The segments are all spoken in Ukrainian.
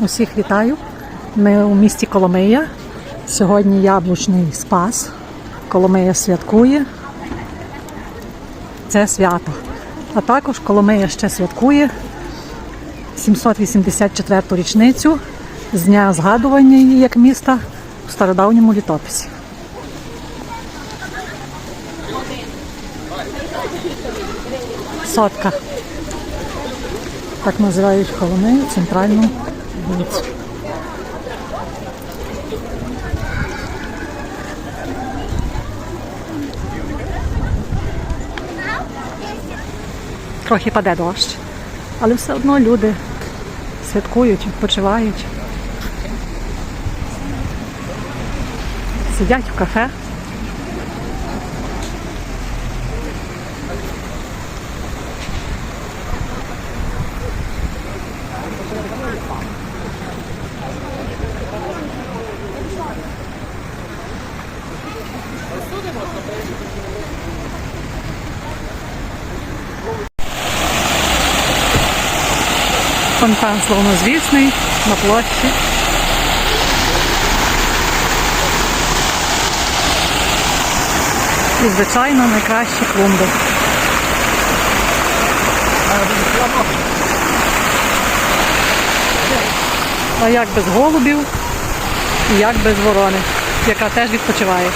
Усіх вітаю. Ми у місті Коломия. Сьогодні яблучний спас. Коломия святкує. Це свято. А також Коломия ще святкує 784-ту річницю з дня згадування її як міста у стародавньому літописі. Сотка. Так називають Коломию, центральну вулицю. Трохи паде дощ, але все одно люди святкують, відпочивають. Сидять в кафе. Фонтан словнозвісний на площі. І, звичайно, найкращі клумби. А як без голубів і як без ворони, яка теж відпочиває.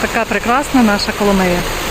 Така прекрасна наша Коломия.